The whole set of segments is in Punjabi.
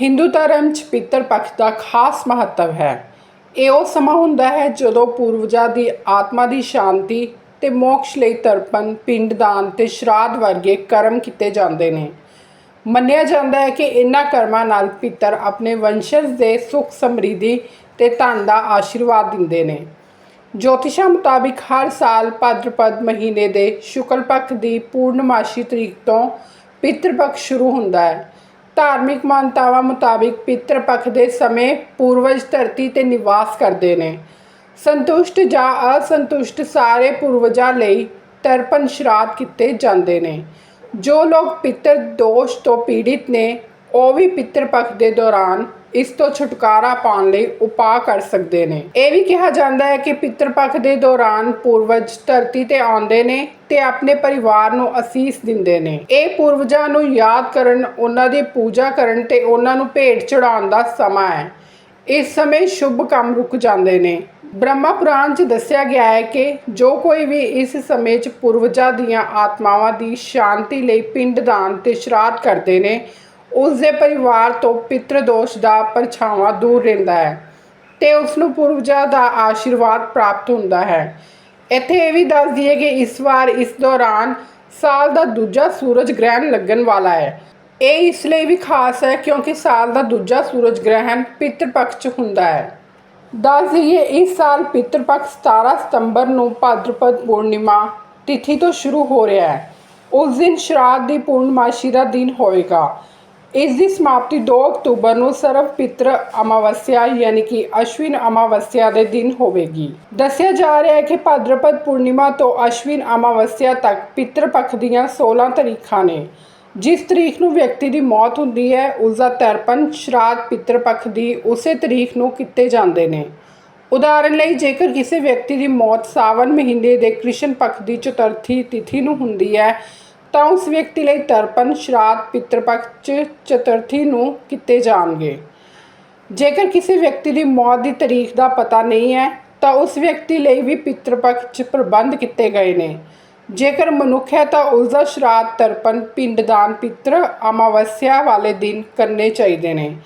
ਹਿੰਦੂ ਧਰਮ 'ਚ ਪਿੱਤਰ ਪੱਖ ਦਾ ਖਾਸ ਮਹੱਤਵ ਹੈ। ਇਹ ਉਹ ਸਮਾਂ ਹੁੰਦਾ ਹੈ ਜਦੋਂ ਪੂਰਵਜਾਂ ਦੀ ਆਤਮਾ ਦੀ ਸ਼ਾਂਤੀ ਤੇ ਮੋਕਸ਼ ਲਈ ਤਰਪਣ, ਪਿੰਡਦਾਨ ਤੇ ਸ਼ਰਾਧ ਵਰਗੇ ਕਰਮ ਕੀਤੇ ਜਾਂਦੇ ਨੇ। ਮੰਨਿਆ ਜਾਂਦਾ ਹੈ ਕਿ ਇਨ੍ਹਾਂ ਕਰਮਾਂ ਨਾਲ ਪਿੱਤਰ ਆਪਣੇ ਵੰਸ਼ਜ ਦੇ ਸੁਖ ਸਮਰਿੱਧੀ ਤੇ ਧਨ ਦਾ ਆਸ਼ੀਰਵਾਦ ਦਿੰਦੇ ਨੇ। ਜੋਤਿਸ਼ਾਂ ਮੁਤਾਬਿਕ ਹਰ ਸਾਲ ਭਾਦਰਪਦ ਮਹੀਨੇ ਦੇ ਸ਼ੁਕਲ ਪੱਖ ਦੀ ਪੂਰਨਮਾਸ਼ੀ ਤਰੀਕ ਤੋਂ ਪਿਤਰ ਪੱਖ ਸ਼ੁਰੂ ਹੁੰਦਾ ਹੈ। ਧਾਰਮਿਕ ਮਾਨਤਾਵਾਂ ਮੁਤਾਬਿਕ ਪਿਤਰ ਪੱਖ ਦੇ ਸਮੇਂ ਪੂਰਵਜ ਧਰਤੀ ਤੇ ਨਿਵਾਸ ਕਰਦੇ ਨੇ। ਸੰਤੁਸ਼ਟ ਜਾਂ ਅਸੰਤੁਸ਼ਟ ਸਾਰੇ ਪੂਰਵਜਾਂ ਲਈ ਤਰਪਣ ਸ਼ਰਾਧ ਕੀਤੇ ਜਾਂਦੇ ਨੇ। ਜੋ ਲੋਕ ਪਿੱਤਰ ਦੋਸ਼ ਤੋਂ ਪੀੜਿਤ ਨੇ, ਉਹ ਵੀ ਪਿਤਰ ਪੱਖ ਦੇ ਦੌਰਾਨ ਇਸ ਤੋਂ ਛੁਟਕਾਰਾ ਪਾਉਣ ਲਈ ਉਪਾਅ ਕਰ ਸਕਦੇ ਨੇ। ਇਹ ਵੀ ਕਿਹਾ ਜਾਂਦਾ ਹੈ ਕਿ ਪਿਤਰ ਪੱਖ ਦੇ ਦੌਰਾਨ ਪੂਰਵਜ ਧਰਤੀ ਤੇ ਆਉਂਦੇ ਨੇ ਤੇ ਆਪਣੇ ਪਰਿਵਾਰ ਨੂੰ ਅਸੀਸ ਦਿੰਦੇ ਨੇ। ਇਹ ਪੂਰਵਜਾਂ ਨੂੰ ਯਾਦ ਕਰਨ, ਉਹਨਾਂ ਦੀ ਪੂਜਾ ਕਰਨ ਤੇ ਉਹਨਾਂ ਨੂੰ ਭੇਟ ਚੜਾਉਣ ਦਾ ਸਮਾਂ ਹੈ। ਇਸ ਸਮੇਂ ਸ਼ੁਭ ਕੰਮ ਰੁਕ ਜਾਂਦੇ ਨੇ। ਬ੍ਰਹਮਾ ਪੁਰਾਣ 'ਚ ਦੱਸਿਆ ਗਿਆ ਹੈ ਕਿ ਜੋ ਕੋਈ ਵੀ ਇਸ ਸਮੇਂ 'ਚ ਪੂਰਵਜਾਂ ਦੀਆਂ ਆਤਮਾਵਾਂ ਦੀ ਸ਼ਾਂਤੀ ਲਈ ਪਿੰਡਦਾਨ ਤੇ ਸ਼ਰਾਧ ਕਰਦੇ ਨੇ ਉਸ ਦੇ ਪਰਿਵਾਰ ਤੋਂ ਪਿਤਰ ਦੋਸ਼ ਦਾ ਪਰਛਾਵਾਂ ਦੂਰ ਰਹਿੰਦਾ ਹੈ ਤੇ ਉਸ ਨੂੰ ਪੂਰਵਜਾਂ ਦਾ ਆਸ਼ੀਰਵਾਦ ਪ੍ਰਾਪਤ ਹੁੰਦਾ ਹੈ। ਇੱਥੇ ਇਹ ਵੀ ਦੱਸ ਦਈਏ ਕਿ ਇਸ ਵਾਰ ਇਸ ਦੌਰਾਨ ਸਾਲ ਦਾ ਦੂਜਾ ਸੂਰਜ ਗ੍ਰਹਿਣ ਲੱਗਣ ਵਾਲਾ ਹੈ। ਇਹ ਇਸ ਲਈ ਵੀ ਖਾਸ ਹੈ ਕਿਉਂਕਿ ਸਾਲ ਦਾ ਦੂਜਾ ਸੂਰਜ ਗ੍ਰਹਿਣ ਪਿਤਰ ਪੱਖ 'ਚ ਹੁੰਦਾ ਹੈ। ਦੱਸ ਦਈਏ, ਇਸ ਸਾਲ ਪਿਤਰ ਪੱਖ 17 ਸਤੰਬਰ ਨੂੰ ਭਾਦਰਪਦ ਪੂਰਨਿਮਾ ਤਿਥੀ ਤੋਂ ਸ਼ੁਰੂ ਹੋ ਰਿਹਾ ਹੈ। ਉਸ ਦਿਨ ਸ਼ਰਾਧ ਦੀ ਪੂਰਨਮਾਸ਼ੀ ਦਾ ਦਿਨ ਹੋਵੇਗਾ। ਇਸ ਦੀ ਸਮਾਪਤੀ 2 ਅਕਤੂਬਰ ਨੂੰ ਸਰਵ ਪਿਤਰ ਅਮਾਵਸਿਆ ਯਾਨੀ ਕਿ ਅਸ਼ਵਿਨ ਅਮਾਵਸਿਆ ਦੇ ਦਿਨ ਹੋਵੇਗੀ। ਦੱਸਿਆ ਜਾ ਰਿਹਾ ਹੈ ਕਿ ਭਾਦਰਪਦ ਪੂਰਨਿਮਾ ਤੋਂ ਅਸ਼ਵਿਨ ਅਮਾਵਸਿਆ ਤੱਕ ਪਿਤਰ ਪੱਖ ਦੀਆਂ 16 ਤਰੀਖਾਂ ਨੇ। ਜਿਸ ਤਰੀਕ ਨੂੰ ਵਿਅਕਤੀ ਦੀ ਮੌਤ ਹੁੰਦੀ ਹੈ, ਉਸ ਦਾ ਤਰਪਣ ਸ਼ਰਾਧ ਪਿਤਰ ਪੱਖ ਦੀ ਉਸੇ ਤਰੀਕ ਨੂੰ ਕੀਤੇ ਜਾਂਦੇ ਨੇ। ਉਦਾਹਰਨ ਲਈ, ਜੇਕਰ ਕਿਸੇ ਵਿਅਕਤੀ ਦੀ ਮੌਤ ਸਾਵਨ ਮਹੀਨੇ ਦੇ ਕ੍ਰਿਸ਼ਨ ਪੱਖ ਦੀ ਚਤੁਰਥੀ ਤਿਥੀ ਨੂੰ ਹੁੰਦੀ ਹੈ ਤਾਂ ਉਸ ਵਿਅਕਤੀ ਲਈ ਤਰਪਣ ਸ਼ਰਾਧ ਪਿਤਰ ਚ ਚਤੁਰਥੀ ਨੂੰ ਕੀਤੇ ਜਾਣਗੇ। ਜੇਕਰ ਕਿਸੇ ਵਿਅਕਤੀ ਦੀ ਮੌਤ ਦੀ ਤਾਰੀਖ ਦਾ ਪਤਾ ਨਹੀਂ ਹੈ, ਤਾਂ ਉਸ ਵਿਅਕਤੀ ਲਈ ਵੀ ਪਿਤਰ ਚ ਪ੍ਰਬੰਧ ਕੀਤੇ ਗਏ ਨੇ। ਜੇਕਰ ਮਨੁੱਖ ਹੈ, ਤਾਂ ਉਸ ਦਾ ਸ਼ਰਾਧ ਤਰਪਣ ਪਿੰਡਦਾਨ ਪਿਤਰ, ਅਮਾਵਸਿਆ ਵਾਲੇ ਦਿਨ ਕਰਨੇ ਚਾਹੀਦੇ ਨੇ।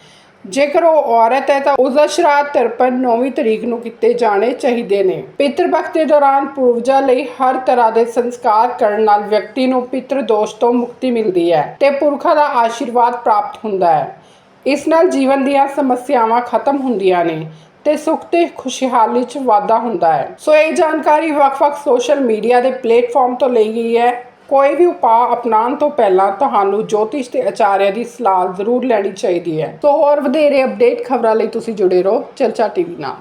ਜੇਕਰ ਉਹ ਔਰਤ ਹੈ ਤਾਂ ਉਸ ਦਾ ਸ਼ਰਾਧ ਤਰਪਣ 9ਵੀਂ ਤਰੀਕ ਨੂੰ ਕੀਤੇ ਜਾਣੇ ਚਾਹੀਦੇ ਨੇ। ਪਿਤਰ ਪੱਖ ਦੇ ਦੌਰਾਨ ਪੂਰਵਜਾਂ ਲਈ ਹਰ ਤਰ੍ਹਾਂ ਦੇ ਸੰਸਕਾਰ ਕਰਨ ਨਾਲ ਵਿਅਕਤੀ ਨੂੰ ਪਿਤਰ ਦੋਸ਼ ਤੋਂ ਮੁਕਤੀ ਮਿਲਦੀ ਹੈ ਤੇ ਪੁਰਖਾਂ ਦਾ ਆਸ਼ੀਰਵਾਦ ਪ੍ਰਾਪਤ ਹੁੰਦਾ ਹੈ। ਇਸ ਨਾਲ ਜੀਵਨ ਦੀਆਂ ਸਮੱਸਿਆਵਾਂ ਖਤਮ ਹੁੰਦੀਆਂ ਨੇ ਤੇ ਸੁੱਖ ਤੇ ਖੁਸ਼ਹਾਲੀ 'ਚ ਵਾਧਾ ਹੁੰਦਾ ਹੈ। ਸੋ ਇਹ ਜਾਣਕਾਰੀ ਵੱਖ-ਵੱਖ ਸੋਸ਼ਲ ਮੀਡੀਆ ਦੇ ਪਲੇਟਫਾਰਮ ਤੋਂ ਲਈ ਗਈ ਹੈ। ਕੋਈ ਵੀ ਉਪਾਅ ਅਪਣਾਉਣ ਤੋਂ ਪਹਿਲਾਂ ਤੁਹਾਨੂੰ ਜੋਤਿਸ਼ ਤੇ ਆਚਾਰਿਆ ਦੀ ਸਲਾਹ ਜ਼ਰੂਰ ਲੈਣੀ ਚਾਹੀਦੀ ਹੈ। ਸੋ ਹੋਰ ਵਧੇਰੇ ਅਪਡੇਟ ਖਬਰਾਂ ਲਈ ਤੁਸੀਂ ਜੁੜੇ ਰਹੋ ਚਰਚਾ ਟੀਵੀ ਨਾਲ।